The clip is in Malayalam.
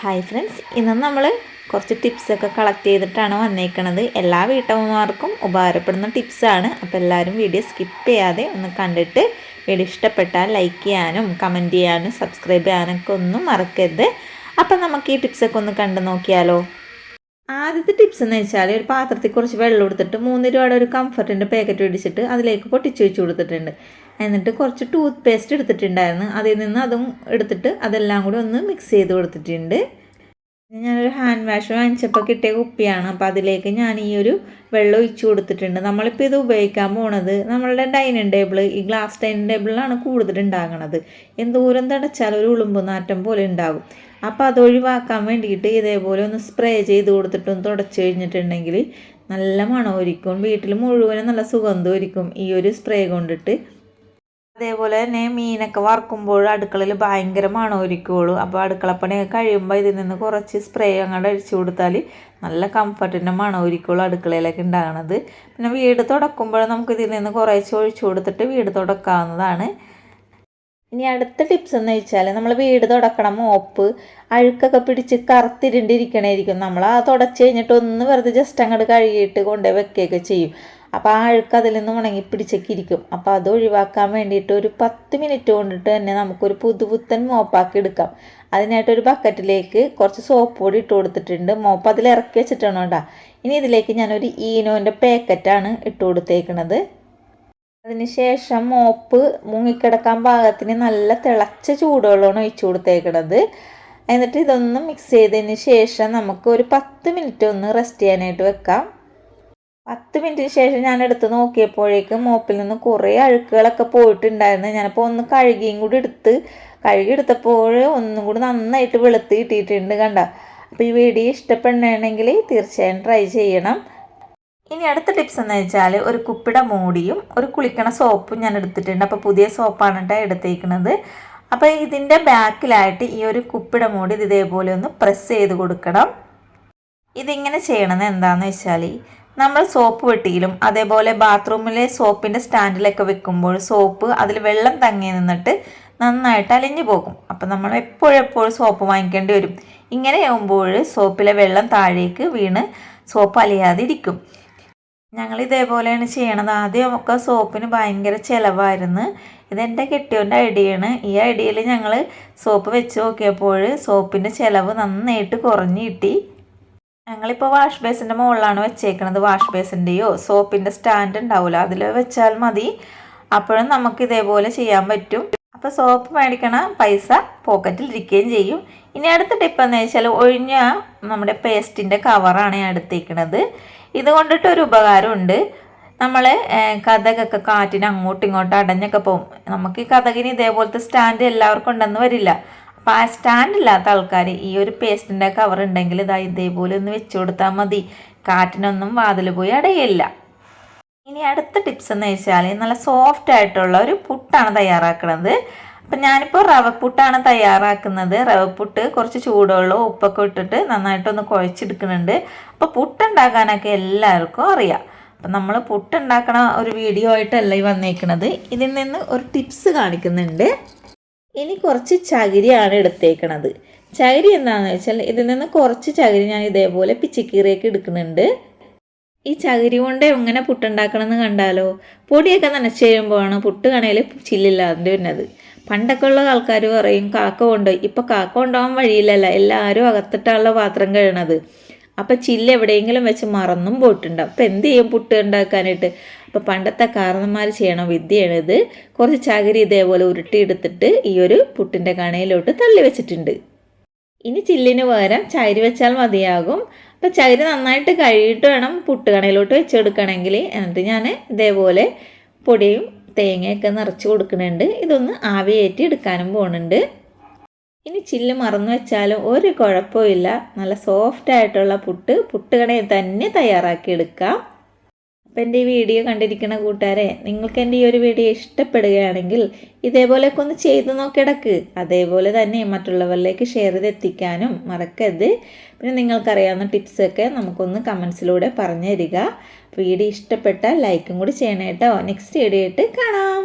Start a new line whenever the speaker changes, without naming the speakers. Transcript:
ഹായ് ഫ്രണ്ട്സ് ഇന്ന് നമ്മൾ കുറച്ച് ടിപ്സൊക്കെ കളക്ട് ചെയ്തിട്ടാണ് വന്നേക്കണത്. എല്ലാ വീട്ടമ്മമാർക്കും ഉപകാരപ്പെടുന്ന ടിപ്സാണ് അപ്പോൾ എല്ലാവരും വീഡിയോ സ്കിപ്പ് ചെയ്യാതെ ഒന്ന് കണ്ടിട്ട് വീഡിയോ ഇഷ്ടപ്പെട്ടാൽ ലൈക്ക് ചെയ്യാനും കമന്റ് ചെയ്യാനും സബ്സ്ക്രൈബ് ചെയ്യാനൊക്കെ ഒന്നും മറക്കരുത്. അപ്പം നമുക്ക് ഈ ടിപ്സൊക്കെ ഒന്ന് കണ്ടു നോക്കിയാലോ? ആദ്യത്തെ ടിപ്സ് എന്ന് വെച്ചാൽ ഒരു പാത്രത്തിൽ കുറച്ച് വെള്ളം എടുത്തിട്ട് മൂന്ന് രൂപയുടെ ഒരു കംഫർട്ടിന്റെ പാക്കറ്റ് മേടിച്ചിട്ട് അതിലേക്ക് പൊട്ടിച്ച് വെച്ച് കൊടുത്തിട്ടുണ്ട്. എന്നിട്ട് കുറച്ച് ടൂത്ത് പേസ്റ്റ് എടുത്തിട്ടുണ്ടായിരുന്നു. അതിൽ നിന്ന് അതും എടുത്തിട്ട് അതെല്ലാം കൂടി ഒന്ന് മിക്സ് ചെയ്ത് കൊടുത്തിട്ടുണ്ട്. ഞാനൊരു ഹാൻഡ് വാഷ് വാങ്ങിച്ചപ്പോൾ കിട്ടിയ കുപ്പിയാണ്. അപ്പോൾ അതിലേക്ക് ഞാൻ ഈ ഒരു വെള്ളം ഒഴിച്ചു കൊടുത്തിട്ടുണ്ട്. നമ്മളിപ്പോൾ ഇത് ഉപയോഗിക്കാൻ പോണത് നമ്മളുടെ ഡൈനിങ് ടേബിൾ ഈ ഗ്ലാസ് ഡൈനിങ് ടേബിളിലാണ് കൂടുതൽ ഉണ്ടാകണത്. എന്തോരം തടച്ചാൽ ഒരു ഉളുമ്പ് നാറ്റം പോലെ ഉണ്ടാകും അപ്പോൾ അത് ഒഴിവാക്കാൻ വേണ്ടിയിട്ട് ഇതേപോലെ ഒന്ന് സ്പ്രേ ചെയ്ത് കൊടുത്തിട്ടൊന്ന് തുടച്ച് കഴിഞ്ഞിട്ടുണ്ടെങ്കിൽ നല്ല മണമായിരിക്കും വീട്ടിൽ മുഴുവനും നല്ല സുഗന്ധമായിരിക്കും ഈ ഒരു സ്പ്രേ കൊണ്ടിട്ട്. അതേപോലെ തന്നെ മീനൊക്കെ വറുക്കുമ്പോൾ അടുക്കളയിൽ ഭയങ്കര മണമൊരിക്കുള്ളൂ അപ്പോൾ അടുക്കളപ്പണിയൊക്കെ കഴിയുമ്പോൾ ഇതിൽ നിന്ന് കുറച്ച് സ്പ്രേ അങ്ങോട്ട് അടിച്ചു കൊടുത്താൽ നല്ല കംഫർട്ടിന്റെ മണമൊരിക്കുള്ളൂ അടുക്കളയിലൊക്കെ ഉണ്ടാകണത് പിന്നെ വീട് തുടക്കുമ്പോൾ നമുക്ക് ഇതിൽ നിന്ന് കുറേശ്ശെ ഒഴിച്ചു കൊടുത്തിട്ട് വീട് തുടക്കാവുന്നതാണ്. ഇനി അടുത്ത ടിപ്സ് എന്ന് വെച്ചാൽ നമ്മൾ വീട് തുടക്കണം മോപ്പ് അഴുക്കൊക്കെ പിടിച്ച് കറുത്തിരുണ്ടിരിക്കണേയിരിക്കും നമ്മൾ ആ തുടച്ച് കഴിഞ്ഞിട്ട് ഒന്ന് വെറുതെ ജസ്റ്റ് അങ്ങോട്ട് കഴുകിയിട്ട് കൊണ്ടേ വെക്കുകയൊക്കെ ചെയ്യും. അപ്പോൾ ആ അഴുക്ക് അതിൽ നിന്ന് ഉണങ്ങി പിടിച്ചൊക്കെ ഇരിക്കും. അപ്പോൾ അത് ഒഴിവാക്കാൻ വേണ്ടിയിട്ട് ഒരു പത്ത് മിനിറ്റ് കൊണ്ടിട്ട് തന്നെ നമുക്കൊരു പുതുപുത്തൻ മോപ്പാക്കി എടുക്കാം. അതിനായിട്ട് ഒരു ബക്കറ്റിലേക്ക് കുറച്ച് സോപ്പ് പൊടി ഇട്ട് കൊടുത്തിട്ടുണ്ട്. മോപ്പ് അതിൽ ഇറക്കി വെച്ചിട്ടാണ് കേട്ടോ. ഇനി ഇതിലേക്ക് ഞാനൊരു ഈനോന്റെ പാക്കറ്റാണ് ഇട്ട് കൊടുത്തേക്കണത്. അതിന് ശേഷം മോപ്പ് മുങ്ങിക്കിടക്കാൻ പാകത്തിന് നല്ല തിളച്ച ചൂടുവെള്ളമാണ് ഒഴിച്ചു കൊടുത്തേക്കണത്. എന്നിട്ട് ഇതൊന്ന് മിക്സ് ചെയ്തതിന് ശേഷം നമുക്ക് ഒരു പത്ത് മിനിറ്റ് ഒന്ന് റെസ്റ്റ് ചെയ്യാനായിട്ട് വെക്കാം. പത്ത് മിനിറ്റിന് ശേഷം ഞാൻ എടുത്ത് നോക്കിയപ്പോഴേക്കും മോപ്പിൽ നിന്ന് കുറേ അഴുക്കുകളൊക്കെ പോയിട്ടുണ്ടായിരുന്നു. ഞാനിപ്പോൾ ഒന്ന് കഴുകിയും കൂടി എടുത്ത് കഴുകി എടുത്തപ്പോൾ ഒന്നും കൂടി നന്നായിട്ട് വെളുത്ത് കിട്ടിയിട്ടുണ്ട് കണ്ട. അപ്പോൾ ഈ വീഡിയോ ഇഷ്ടപ്പെടണമെങ്കിൽ തീർച്ചയായും ട്രൈ ചെയ്യണം. ഇനി അടുത്ത ടിപ്സ് എന്ന് വെച്ചാൽ ഒരു കുപ്പിട മൂടിയും ഒരു കുളിക്കണ സോപ്പും ഞാൻ എടുത്തിട്ടുണ്ട്. അപ്പോൾ പുതിയ സോപ്പാണ് കേട്ടോ എടുത്തേക്കുന്നത് അപ്പോൾ ഇതിന്റെ ബാക്കിലായിട്ട് ഈ ഒരു കുപ്പിട മൂടി ഇത് ഇതേപോലെ ഒന്ന് പ്രസ് ചെയ്ത് കൊടുക്കണം. ഇതിങ്ങനെ ചെയ്യണമെന്ന് എന്താണെന്ന് വെച്ചാൽ നമ്മൾ സോപ്പ് വെട്ടിയിലും അതേപോലെ ബാത്റൂമിലെ സോപ്പിന്റെ സ്റ്റാൻഡിലൊക്കെ വെക്കുമ്പോൾ സോപ്പ് അതിൽ വെള്ളം തങ്ങി നിന്നിട്ട് നന്നായിട്ട് അലിഞ്ഞു പോകും. അപ്പം നമ്മൾ എപ്പോഴെപ്പോഴും സോപ്പ് വാങ്ങിക്കേണ്ടി വരും. ഇങ്ങനെ ആകുമ്പോൾ സോപ്പിലെ വെള്ളം താഴേക്ക് വീണ് സോപ്പ് അലിയാതിരിക്കും ഞങ്ങൾ ഇതേപോലെയാണ് ചെയ്യണത് ആദ്യമൊക്കെ സോപ്പിന് ഭയങ്കര ചിലവായിരുന്നു. ഇതെന്റെ കെട്ടിയോന്റെ ഐഡിയയാണ് ഈ ഐഡിയയിൽ ഞങ്ങൾ സോപ്പ് വെച്ച് നോക്കിയപ്പോൾ സോപ്പിന്റെ ചിലവ് നന്നായിട്ട് കുറഞ്ഞു കിട്ടി. ഞങ്ങളിപ്പോൾ വാഷ് ബേസിന്റെ മുകളിലാണ് വെച്ചേക്കണത്. വാഷ് ബേസിന്റെയോ സോപ്പിന്റെ സ്റ്റാൻഡ് ഉണ്ടാവില്ല അതിൽ വെച്ചാൽ മതി. അപ്പോഴും നമുക്ക് ഇതേപോലെ ചെയ്യാൻ പറ്റും. അപ്പോൾ സോപ്പ് മേടിക്കണ പൈസ പോക്കറ്റിൽ ഇരിക്കുകയും ചെയ്യും. ഇനി അടുത്ത ടിപ്പ് എന്ന് വെച്ചാൽ ഒഴിഞ്ഞ നമ്മുടെ പേസ്റ്റിന്റെ കവറാണ് ഞാൻ എടുത്തേക്കണത്. ഇത് കൊണ്ടിട്ട് ഒരു ഉപകാരമുണ്ട്. നമ്മൾ കഥകൊക്കെ കാറ്റിന് അങ്ങോട്ടും ഇങ്ങോട്ടും അടഞ്ഞൊക്കെ പോകും. നമുക്ക് ഈ കഥകിന് ഇതേപോലത്തെ സ്റ്റാൻഡ് എല്ലാവർക്കും ഉണ്ടെന്ന് വരില്ല. അപ്പോൾ ആ സ്റ്റാൻഡ് ഇല്ലാത്ത ആൾക്കാർ ഈ ഒരു പേസ്റ്റിന്റെ കവർ ഉണ്ടെങ്കിൽ ഇതാ ഇതേപോലെ ഒന്ന് വെച്ച് കൊടുത്താൽ മതി. കാറ്റിനൊന്നും വാതിൽ പോയി അടയില്ല. ഇനി അടുത്ത ടിപ്സ് എന്ന് വെച്ചാൽ നല്ല സോഫ്റ്റ് ആയിട്ടുള്ള ഒരു പുട്ടാണ് തയ്യാറാക്കുന്നത് അപ്പം ഞാനിപ്പോൾ റവപ്പുട്ടാണ് തയ്യാറാക്കുന്നത്. റവപ്പുട്ട് കുറച്ച് ചൂടുവെള്ളവും ഉപ്പൊക്കെ ഇട്ടിട്ട് നന്നായിട്ടൊന്ന് കുഴച്ചെടുക്കുന്നുണ്ട്. അപ്പോൾ പുട്ടുണ്ടാക്കാനൊക്കെ എല്ലാവർക്കും അറിയാം. അപ്പം നമ്മൾ പുട്ടുണ്ടാക്കണ ഒരു വീഡിയോ ആയിട്ടല്ല ഈ വന്നേക്കണത്. ഇതിൽ നിന്ന് ഒരു ടിപ്സ് കാണിക്കുന്നുണ്ട്. ഇനി കുറച്ച് ചകിരിയാണ് എടുത്തേക്കണത്. ചകിരി എന്താണെന്ന് വെച്ചാൽ ഇതിൽ നിന്ന് കുറച്ച് ചകിരി ഞാൻ ഇതേപോലെ പിച്ചിക്കീറിയൊക്കെ എടുക്കുന്നുണ്ട്. ഈ ചകിരി കൊണ്ട് എങ്ങനെ പുട്ടുണ്ടാക്കണമെന്ന് കണ്ടാലോ? പൊടിയൊക്കെ നനച്ച് കഴിയുമ്പോഴാണ് പുട്ട് കണയിൽ ചില്ലില്ലാതെ വരുന്നത് പണ്ടൊക്കെ ഉള്ള ആൾക്കാർ പറയും കാക്ക കൊണ്ടുപോയി ഇപ്പം കാക്ക കൊണ്ടുപോകാൻ വഴിയില്ലല്ല എല്ലാവരും അകത്തിട്ടുള്ള പാത്രം കഴുകണത്. അപ്പം ചില്ല് എവിടെയെങ്കിലും വെച്ച് മറന്നും പോയിട്ടുണ്ടാവും അപ്പം എന്ത് ചെയ്യും പുട്ട് ഉണ്ടാക്കാനായിട്ട്? അപ്പോൾ പണ്ടത്തെ കാരണന്മാർ ചെയ്യണ വിദ്യയാണിത്. കുറച്ച് ചകിരി ഇതേപോലെ ഉരുട്ടിയെടുത്തിട്ട് ഈ ഒരു പുട്ടിന്റെ കണയിലോട്ട് തള്ളി വെച്ചിട്ടുണ്ട്. ഇനി ചില്ലിന് പകരം ചകിരി വെച്ചാൽ മതിയാകും. അപ്പോൾ ചകിരി നന്നായിട്ട് കഴുകിയിട്ട് വേണം പുട്ടുകണയിലോട്ട് വെച്ചെടുക്കണമെങ്കിൽ. എന്നിട്ട് ഞാൻ ഇതേപോലെ പൊടിയും തേങ്ങയൊക്കെ നിറച്ച് കൊടുക്കുന്നുണ്ട്. ഇതൊന്ന് ആവിയേറ്റി എടുക്കാനും പോകുന്നുണ്ട് ഇനി ചില്ല് മറന്നു വെച്ചാലും ഒരു കുഴപ്പമില്ല നല്ല സോഫ്റ്റ് ആയിട്ടുള്ള പുട്ട് പുട്ടുകണയിൽ തന്നെ തയ്യാറാക്കി എടുക്കാം. അപ്പം എന്റെ ഈ വീഡിയോ കണ്ടിരിക്കുന്ന കൂട്ടുകാരെ നിങ്ങൾക്ക് എന്റെ ഈ ഒരു വീഡിയോ ഇഷ്ടപ്പെടുകയാണെങ്കിൽ ഇതേപോലെയൊക്കെ ഒന്ന് ചെയ്തു നോക്കിടക്ക് അതേപോലെ തന്നെ മറ്റുള്ളവരിലേക്ക് ഷെയർ ചെയ്ത് എത്തിക്കാനും മറക്കരുത്. പിന്നെ നിങ്ങൾക്കറിയാവുന്ന ടിപ്സൊക്കെ നമുക്കൊന്ന് കമൻസിലൂടെ പറഞ്ഞു തരിക. വീഡിയോ ഇഷ്ടപ്പെട്ടാൽ ലൈക്കും കൂടി ചെയ്യണേട്ടോ നെക്സ്റ്റ് വീഡിയോ ആയിട്ട് കാണാം.